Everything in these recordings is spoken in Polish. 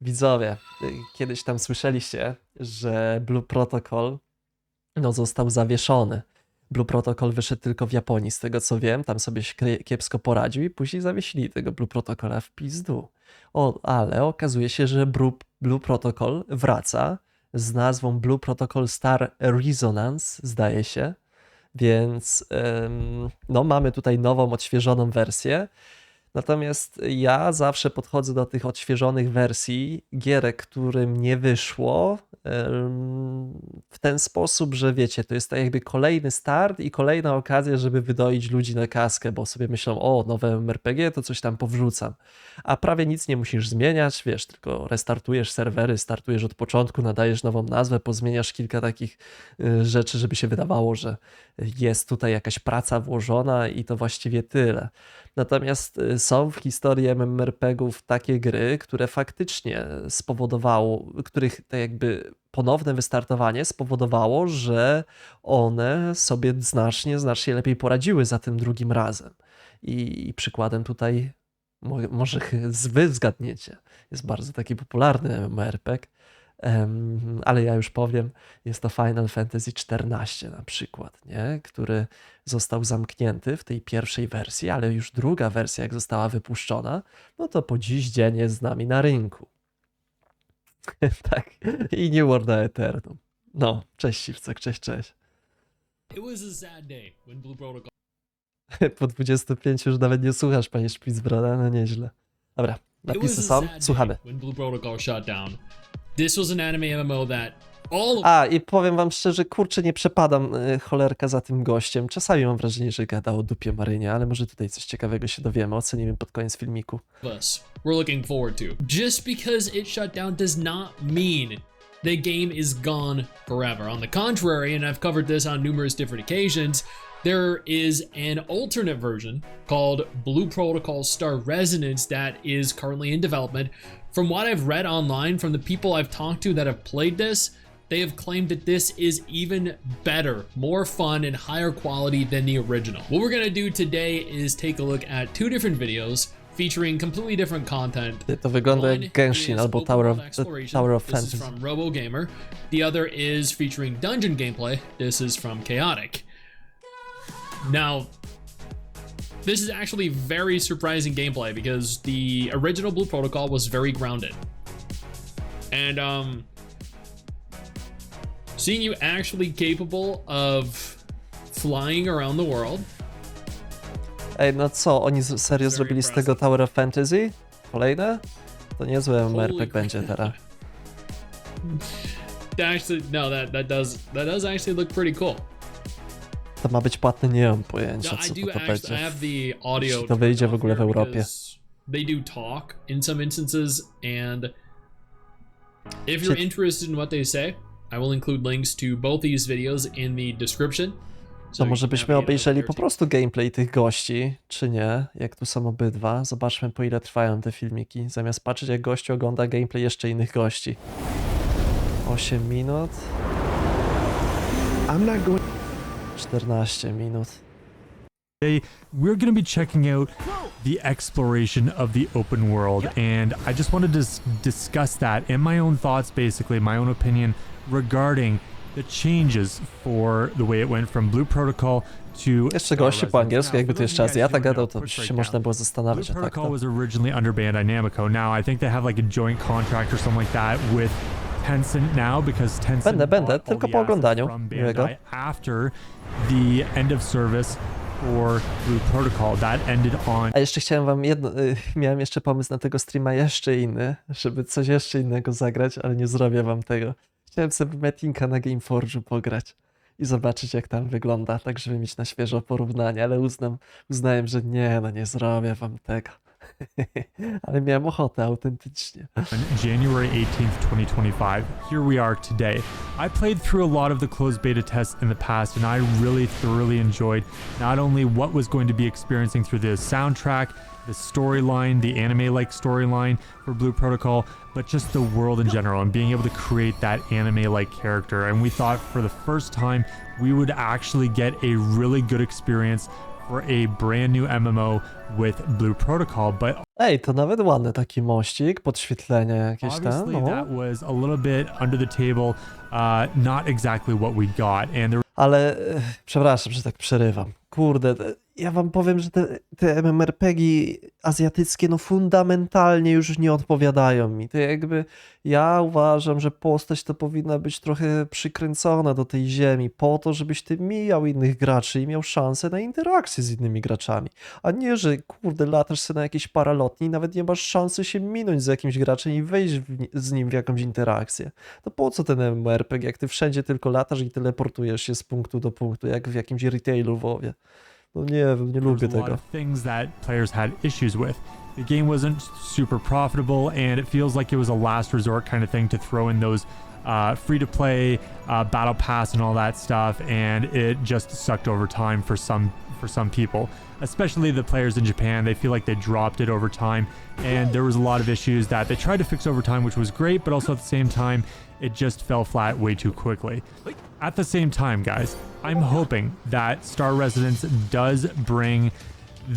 Widzowie, y, kiedyś tam słyszeliście, że Blue Protocol no, został zawieszony. Blue Protocol wyszedł tylko w Japonii, z tego co wiem, tam sobie kiepsko poradził i później zawiesili tego Blue Protocola w pizdu. O, ale okazuje się, że Blue, Protocol wraca z nazwą Blue Protocol Star Resonance, zdaje się. Więc no, mamy tutaj nową, odświeżoną wersję. Natomiast ja zawsze podchodzę do tych odświeżonych wersji gierek, którym nie wyszło w ten sposób, że wiecie, to jest tak jakby kolejny start i kolejna okazja, żeby wydoić ludzi na kaskę, bo sobie myślą, o, nowe MRPG, to coś tam powrzucam. A prawie nic nie musisz zmieniać, wiesz, tylko restartujesz serwery, startujesz od początku, nadajesz nową nazwę, pozmieniasz kilka takich y, rzeczy, żeby się wydawało, że jest tutaj jakaś praca włożona i to właściwie tyle. Natomiast y, są w historii MMORPG-ów takie gry, które faktycznie spowodowało, których tak jakby ponowne wystartowanie spowodowało, że one sobie znacznie, znacznie lepiej poradziły za tym drugim razem. I, i przykładem tutaj, mo- może wy zgadniecie, jest bardzo taki popularny MMORPG, em, ale ja już powiem, jest to Final Fantasy XIV na przykład, nie? który został zamknięty w tej pierwszej wersji, ale już druga wersja, jak została wypuszczona, no to po dziś dzień jest z nami na rynku. tak, i New World Eternum. No, cześć Siwcek, cześć, cześć. It was a sad day when Blue Protocol Po 25 już nawet nie słuchasz, panie Spitsbrada, no nieźle. Dobra, napisy są, słuchamy. when Blue Protocol shut down. This was an anime MMO that all of A, i powiem wam szczerze, kurczę, nie przepadam y, cholerka za tym gościem. Czasami mam wrażenie, że gada o dupie Marynie, ale może tutaj coś ciekawego się dowiemy, ocenimy pod koniec filmiku. us were looking forward to. Just because it shut down does not mean the game is gone forever. On the contrary, and I've covered this on numerous different occasions, there is an alternate version called Blue Protocol Star Resonance that is currently in development. From what I've read online from the people I've talked to that have played this, they have claimed that this is even better, more fun, and higher quality than the original. What we're gonna do today is take a look at two different videos featuring completely different content. To wygląda jak Genshin albo Tower of. Tower of This is Fantasy. from RoboGamer. The other is featuring dungeon gameplay. This is from Chaotic. Now, this is actually very surprising gameplay because the original Blue Protocol was very grounded. And um seeing you actually capable of flying around the world Ej, no co, oni serio zrobili z tego Tower of Fantasy? Kolejne? To niezłe MMORPG będzie teraz. actually no that that does that does actually look pretty cool. To ma być płatne, nie mam No, pojęcia, I co to, to będzie. Jeśli to wyjdzie w ogóle w Europie. They do talk in some instances and if you're interested in what they say, I will include links to both these videos in the description. To może byśmy obejrzeli po prostu gameplay tych gości, czy nie? Jak tu są obydwa. Zobaczmy po ile trwają te filmiki. Zamiast patrzeć jak gościu ogląda gameplay jeszcze innych gości. 8 minut, I'm not going. 14 minut. Today, we're going to be checking out the exploration of the open world, and I just wanted to s- discuss that and my own thoughts, basically, my own opinion regarding the changes for the way it went from Blue Protocol to. Jeszcze Star gości po Residence. angielsku, Now, jakby for to jeszcze those of you Azjata guys who don't gadał, to quick się można było Blue zastanawiać, a tak Protocol was originally under Bandai Namco. Now I think they have like a joint contract or something like that with Tencent now because Tencent Będę, będę, tylko po oglądaniu. from Miłego. Bandai after the end of service for Blue Protocol. That ended on A jeszcze chciałem wam jedno, y, miałem jeszcze pomysł na tego streama jeszcze inny, żeby coś jeszcze innego zagrać, ale nie zrobię wam tego. Chciałem sobie Metinka na Gameforge'u pograć i zobaczyć jak tam wygląda, tak żeby mieć na świeżo porównanie, ale uznam, uznałem, że nie, no nie zrobię wam tego. ale miałem ochotę autentycznie. January 18th, 2025. Here we are today. I played through a lot of the closed beta tests in the past, and I really thoroughly enjoyed not only what was going to be experiencing through the soundtrack, the storyline, the anime like storyline for Blue Protocol, but just the world in general and being able to create that anime like character. And we thought for the first time we would actually get a really good experience for a brand new MMO with Blue Protocol, but Ej, to nawet ładny taki mościk, podświetlenia jakieś tam. Obviously, No. that was a little bit under the table, uh, not exactly what we got. And there Ale e, przepraszam, że tak przerywam. Kurde, te- ja wam powiem, że te, te azjatyckie no fundamentalnie już nie odpowiadają mi. To jakby ja uważam, że postać to powinna być trochę przykręcona do tej ziemi po to, żebyś ty mijał innych graczy i miał szansę na interakcję z innymi graczami. A nie, że kurde latasz sobie na jakiejś paralotni i nawet nie masz szansy się minąć z jakimś graczem i wejść w, z nim w jakąś interakcję. To po co ten MMORPG, jak ty wszędzie tylko latasz i teleportujesz się z punktu do punktu, jak w jakimś retailu WoWie. No nie wiem, nie lubię There's a lot tego. of things that players had issues with. The game wasn't super profitable, and it feels like it was a last resort kind of thing to throw in those uh, free to play, uh, battle pass, and all that stuff, and it just sucked over time for some for some people, especially the players in Japan. They feel like they dropped it over time, and there was a lot of issues that they tried to fix over time, which was great, but also at the same time, it just fell flat way too quickly. At the same time, guys, I'm hoping that Star Residence does bring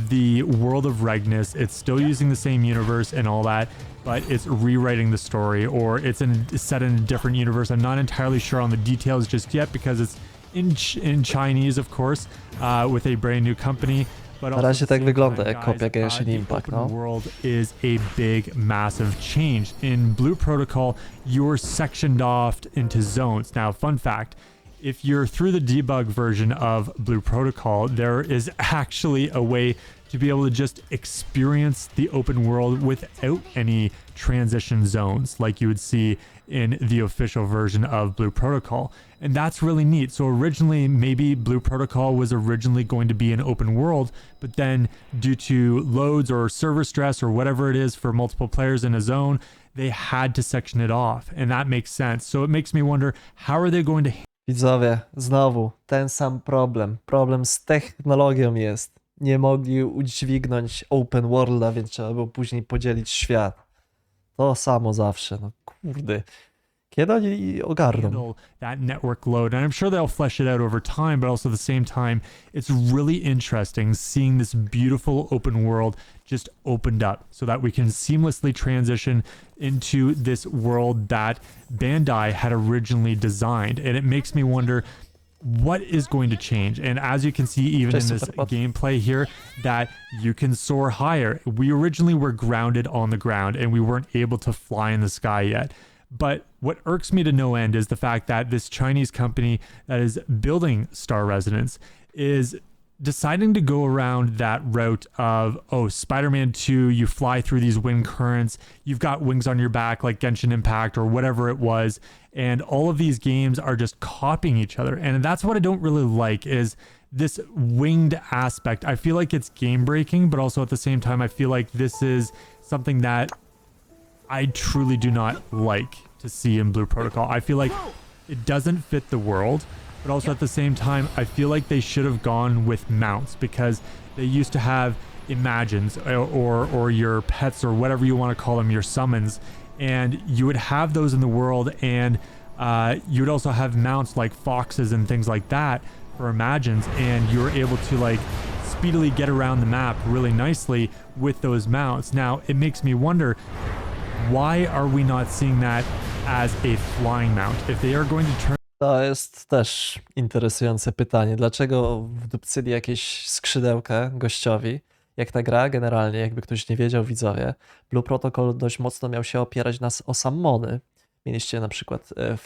the world of Regnus. It's still using the same universe and all that, but it's rewriting the story or it's in set in a different universe. I'm not entirely sure on the details just yet because it's in in Chinese, of course, uh, with a brand new company. But Na razie tak wygląda, jak kopia Genshin uh, Impact, no. world is a big, massive change. In Blue Protocol, you're sectioned off into zones. Now, fun fact if you're through the debug version of Blue Protocol, there is actually a way to be able to just experience the open world without any transition zones like you would see in the official version of Blue Protocol. And that's really neat. So originally, maybe Blue Protocol was originally going to be an open world, but then due to loads or server stress or whatever it is for multiple players in a zone, they had to section it off. And that makes sense. So it makes me wonder how are they going to Widzowie, znowu ten sam problem. Problem z technologią jest. Nie mogli udźwignąć open worlda, więc trzeba było później podzielić świat. To samo zawsze, no kurde. Kiedy oni ogarną? that network load. And I'm sure they'll flesh it out over time, but also at the same time, it's really interesting seeing this beautiful open world just opened up so that we can seamlessly transition into this world that Bandai had originally designed. And it makes me wonder what is going to change. And as you can see, even in this gameplay here, that you can soar higher. We originally were grounded on the ground and we weren't able to fly in the sky yet. But what irks me to no end is the fact that this Chinese company that is building Star Residence is deciding to go around that route of oh spider-man 2 you fly through these wind currents you've got wings on your back like genshin impact or whatever it was and all of these games are just copying each other. And that's what i don't really like is this winged aspect. I feel like it's game breaking but also at the same time i feel like this is something that I truly do not like to see in Blue Protocol. I feel like it doesn't fit the world, but also at the same time, I feel like they should have gone with mounts because they used to have imagines or or, or your pets or whatever you want to call them, your summons, and you would have those in the world, and uh, you would also have mounts like foxes and things like that for imagines, and you were able to like speedily get around the map really nicely with those mounts. Now it makes me wonder why are we not seeing that as a flying mount? If they are going to turn To jest też interesujące pytanie. Dlaczego wdupcyli jakieś skrzydełka gościowi? Jak ta gra generalnie, jakby ktoś nie wiedział, widzowie, Blue Protocol dość mocno miał się opierać nas o sammony. Mieliście na przykład e,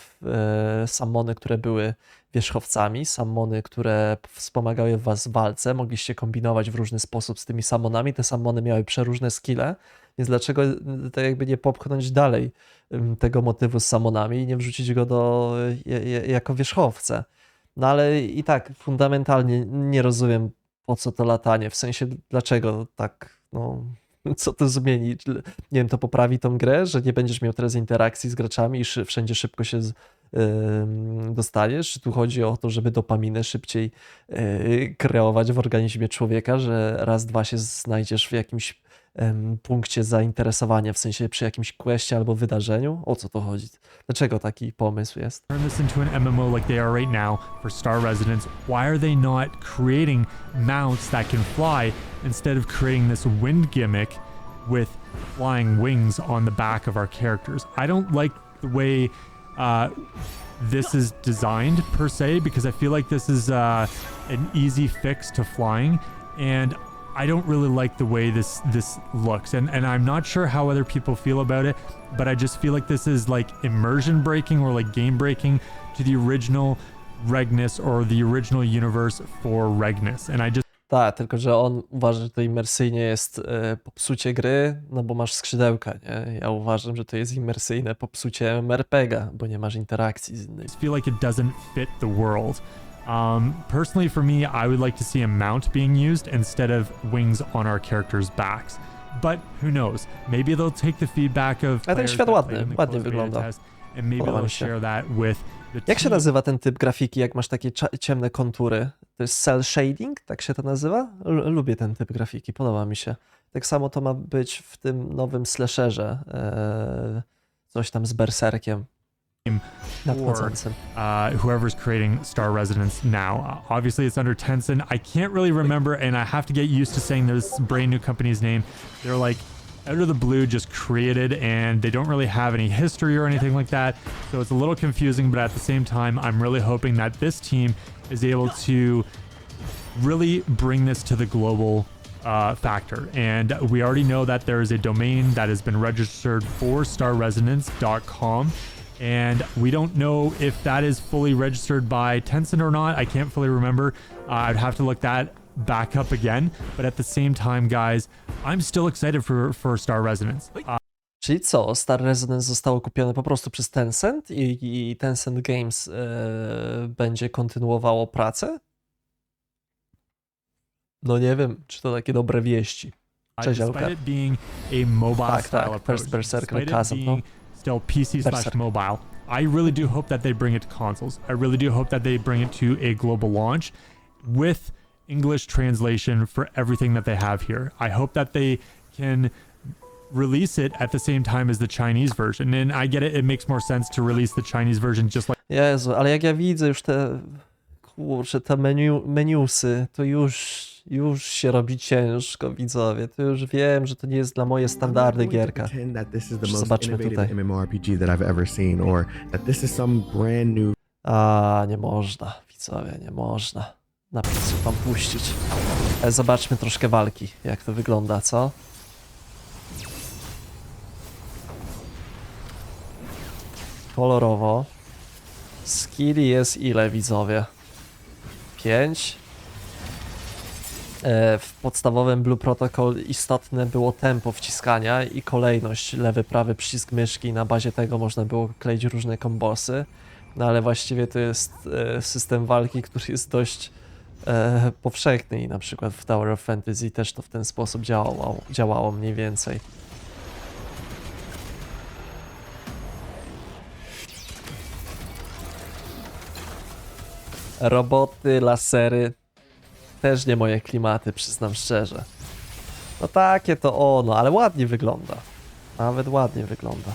e, sammony, które były wierzchowcami, sammony, które wspomagały was w walce. Mogliście kombinować w różny sposób z tymi sammonami. Te sammony miały przeróżne skille, więc dlaczego e, tak jakby nie popchnąć dalej tego motywu z samonami i nie wrzucić go do, jako wierzchowce. No ale i tak fundamentalnie nie rozumiem po co to latanie, w sensie dlaczego tak, no co to zmieni? Nie wiem, to poprawi tą grę, że nie będziesz miał teraz interakcji z graczami i wszędzie szybko się z, ym, dostaniesz? Czy tu chodzi o to, żeby dopaminę szybciej yy, kreować w organizmie człowieka, że raz, dwa się znajdziesz w jakimś punkcie zainteresowania, w sensie przy jakimś questie albo wydarzeniu? O co to chodzi? Dlaczego taki pomysł jest? this into an MMO like they are right now for Star Residence, why are they not creating mounts that can fly instead of creating this wind gimmick with flying wings on the back of our characters. I don't like the way uh, this is designed per se because I feel like this is uh, an easy fix to flying, and I don't really like the way this this looks. And and I'm not sure how other people feel about it, but I just feel like this is like immersion breaking or like game breaking to the original Regnus or the original universe for Regnus, and I just Tak, tylko że on uważa, że to imersyjnie jest e, popsucie gry, no bo masz skrzydełka, nie? Ja uważam, że to jest imersyjne popsucie MRPGa, bo nie masz interakcji z innymi. just feel like it doesn't fit the world. Um, personally, for me, I would like to see a mount being used instead of wings on our characters' backs. But who knows? Maybe they'll take the feedback of ten players świat that ładny, played in the ładnie closed beta wygląda. test, and maybe Podoba mi they'll się. share that with the Jak się team. nazywa ten typ grafiki, jak masz takie cza- ciemne kontury? To jest cel shading? Tak się to nazywa? L- lubię ten typ grafiki, podoba mi się. Tak samo to ma być w tym nowym slasherze. E, coś tam z berserkiem. Nadchodzącym. uh, whoever's creating Star Residence now. Uh, obviously, it's under Tencent. I can't really remember, and I have to get used to saying this brand new company's name. They're like out of the blue, just created, and they don't really have any history or anything like that. So it's a little confusing, but at the same time, I'm really hoping that this team is able to really bring this to the global uh, factor. And we already know that there is a domain that has been registered for starresonance.com. And we don't know if that is fully registered by Tencent or not. I can't fully remember. Uh, I'd have to look that back up again. But at the same time, guys, I'm still excited for, for Star Resonance. Uh, Czyli co, Star Resonance zostało kupione po prostu przez Tencent i, i Tencent Games e, będzie kontynuowało pracę? No nie wiem, czy to takie dobre wieści. Cześć, despite Alka. it being a mobile Tak, tak, First Berserker despite it Chasm, no. being still PC slash mobile, I really do hope that they bring it to consoles. I really do hope that they bring it to a global launch with English translation for everything that they have here. I hope that they can release it at the same time as the Chinese version. And I get it, it makes more sense to release the Chinese version just like Jezu, ale jak ja widzę już te, kurczę, te menu, meniusy, to już, już się robi ciężko, widzowie. To już wiem, że to nie jest dla moje standardy gierka. Pretend that this is the Już most zobaczmy innovative tutaj. MMORPG that I've ever seen, or that this is some brand new A, nie można, widzowie, nie można napisów wam puścić. Ale zobaczmy troszkę walki, jak to wygląda, co? Kolorowo. Skilli jest ile, widzowie? 5. W podstawowym Blue Protocol istotne było tempo wciskania i kolejność lewy, prawy przycisk myszki. Na bazie tego można było kleić różne kombosy. No ale właściwie to jest e, system walki, który jest dość e, powszechny i na przykład w Tower of Fantasy też to w ten sposób działało, działało mniej więcej. Roboty, lasery, też nie moje klimaty, przyznam szczerze. No takie to ono, ale ładnie wygląda. Nawet ładnie wygląda.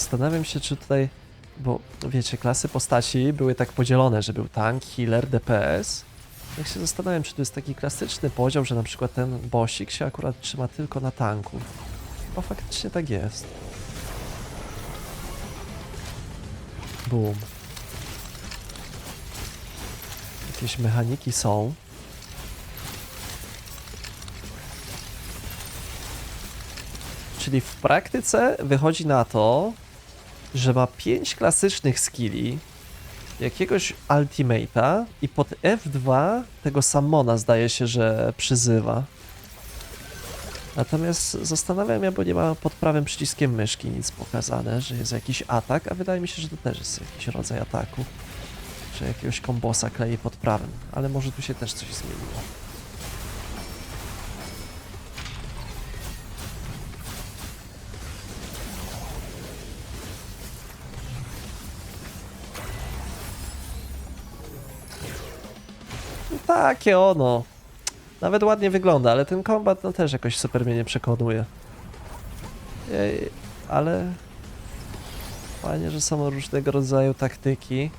Zastanawiam się, czy tutaj, bo wiecie, klasy postaci były tak podzielone, że był tank, healer, DPS. Jak się zastanawiam, czy to jest taki klasyczny podział, że na przykład ten bossik się akurat trzyma tylko na tanku. O, faktycznie tak jest. Boom. Jakieś mechaniki są. Czyli w praktyce wychodzi na to, że ma 5 klasycznych skilli, jakiegoś ultimate'a i pod F2 tego Sammona zdaje się, że przyzywa. Natomiast zastanawiam się, bo nie ma pod prawym przyciskiem myszki nic pokazane, że jest jakiś atak, a wydaje mi się, że to też jest jakiś rodzaj ataku. Że jakiegoś kombosa klei pod prawym, ale może tu się też coś zmieniło. Takie ono. Nawet ładnie wygląda, ale ten kombat no też jakoś super mnie nie przekonuje. Ej, ale fajnie, że są różnego rodzaju taktyki.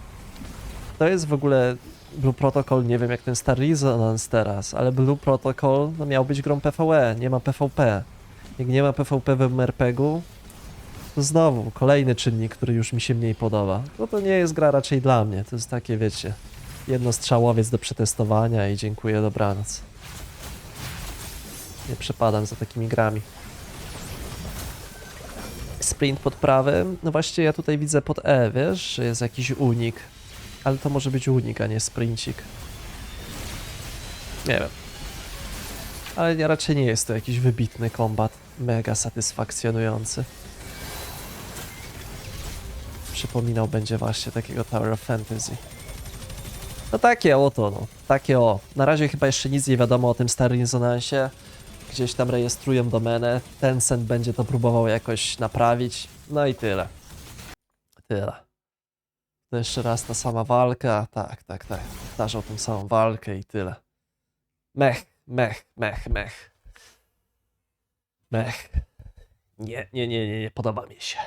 to jest w ogóle Blue Protocol, nie wiem jak ten Star Resonance teraz, ale Blue Protocol no, miał być grą PvE, nie ma PvP. Jak nie ma PvP w MRPG-u, to znowu kolejny czynnik, który już mi się mniej podoba. No to nie jest gra raczej dla mnie, to jest takie, wiecie, jednostrzałowiec do przetestowania i dziękuję, dobranoc. Nie przepadam za takimi grami. Sprint pod prawym. No właśnie ja tutaj widzę pod E, wiesz, że jest jakiś unik. Ale to może być unik, a nie sprincik. Nie wiem. Ale nie, raczej nie jest to jakiś wybitny kombat. Mega satysfakcjonujący. Przypominał będzie właśnie takiego Tower of Fantasy. No takie oto, no. Takie o. Na razie chyba jeszcze nic nie wiadomo o tym starym rezonansie. Gdzieś tam rejestrują domenę. Tencent będzie to próbował jakoś naprawić. No i tyle. Tyle. To jeszcze raz ta sama walka. Tak, tak, tak. Powtarzał tą samą walkę i tyle. Mech, mech, mech, mech. Mech. Nie, nie, nie, nie, nie podoba mi się.